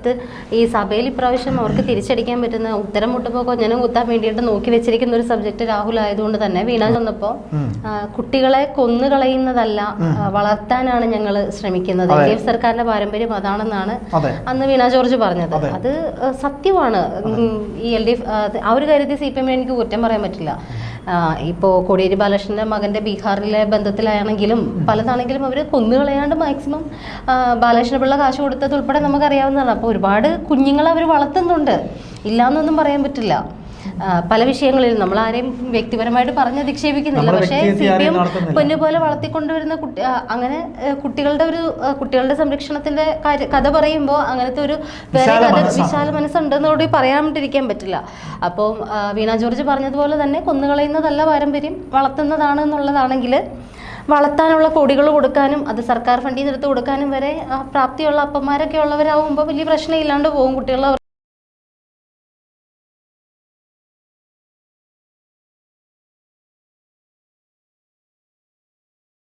Subject ഈ സഭയിൽ ഇപ്രാവശ്യം അവർക്ക് തിരിച്ചടിക്കാൻ പറ്റുന്ന ഉത്തരം മുട്ടുമ്പോൾ കൊഞ്ഞനം കുത്താൻ വേണ്ടിയിട്ട് നോക്കി വെച്ചിരിക്കുന്ന ഒരു സബ്ജക്റ്റ് രാഹുൽ ആയതുകൊണ്ട് തന്നെ വീണ വന്നപ്പോൾ കുട്ടികളെ കൊന്നുകളയുന്നതല്ല വളർത്താനാണ് ഞങ്ങൾ ശ്രമിക്കുന്നത്. എൽ ഡി എഫ് സർക്കാരിന്റെ പാരമ്പര്യം അതാണെന്നാണ് അതെ. അന്ന് വീണ ജോർജ് പറഞ്ഞത്. അത്. സത്യമാണ്. ഈ എൽ ഡി എഫ് ആ ഒരു കാര്യത്തിൽ സി പി എമ്മിനെ എനിക്ക് കുറ്റം പറയാൻ പറ്റില്ല. ആ, ഇപ്പോ കോടിയേരി ബാലകൃഷ്ണന്റെ മകന്റെ ബീഹാറിലെ ബന്ധത്തിലാണെങ്കിലും പലതാണെങ്കിലും അവർ കൊന്നുകളയാണ്ട് മാക്സിമം ബാലകൃഷ്ണ പിള്ള കാശ് കൊടുത്തത് ഉൾപ്പെടെ നമുക്കറിയാവുന്നതാണ്. അപ്പോൾ ഒരുപാട് കുഞ്ഞുങ്ങളെ അവർ വളർത്തുന്നുണ്ട്. ഇല്ലാന്നൊന്നും പറയാൻ പറ്റില്ല. പല വിഷയങ്ങളിൽ നമ്മൾ ആരെയും വ്യക്തിപരമായിട്ട് പറഞ്ഞ് അധിക്ഷേപിക്കുന്നില്ല പക്ഷേ സി പി എം പൊന്നുപോലെ പൊന്നു പോലെ വളർത്തിക്കൊണ്ടുവരുന്ന കുട്ടി അങ്ങനെ കുട്ടികളുടെ ഒരു കുട്ടികളുടെ സംരക്ഷണത്തിന്റെ കഥ പറയുമ്പോൾ അങ്ങനത്തെ ഒരു വേറെ കഥ. വിശാല മനസ്സുണ്ടെന്നോട് പറയാണ്ടിരിക്കാൻ പറ്റില്ല. അപ്പം ആ, വീണ ജോർജ് പറഞ്ഞതുപോലെ തന്നെ കൊന്നുകളയുന്നതല്ല പാരമ്പര്യം വളർത്തുന്നതാണ് എന്നുള്ളതാണെങ്കിൽ വളർത്താനുള്ള കോടികൾ കൊടുക്കാനും അത് സർക്കാർ ഫണ്ടിൽ നിന്ന് എടുത്ത് കൊടുക്കാനും വരെ പ്രാപ്തിയുള്ള അപ്പന്മാരൊക്കെ ഉള്ളവരാകുമ്പോൾ വലിയ പ്രശ്നമില്ലാണ്ട് പോകും കുട്ടികൾ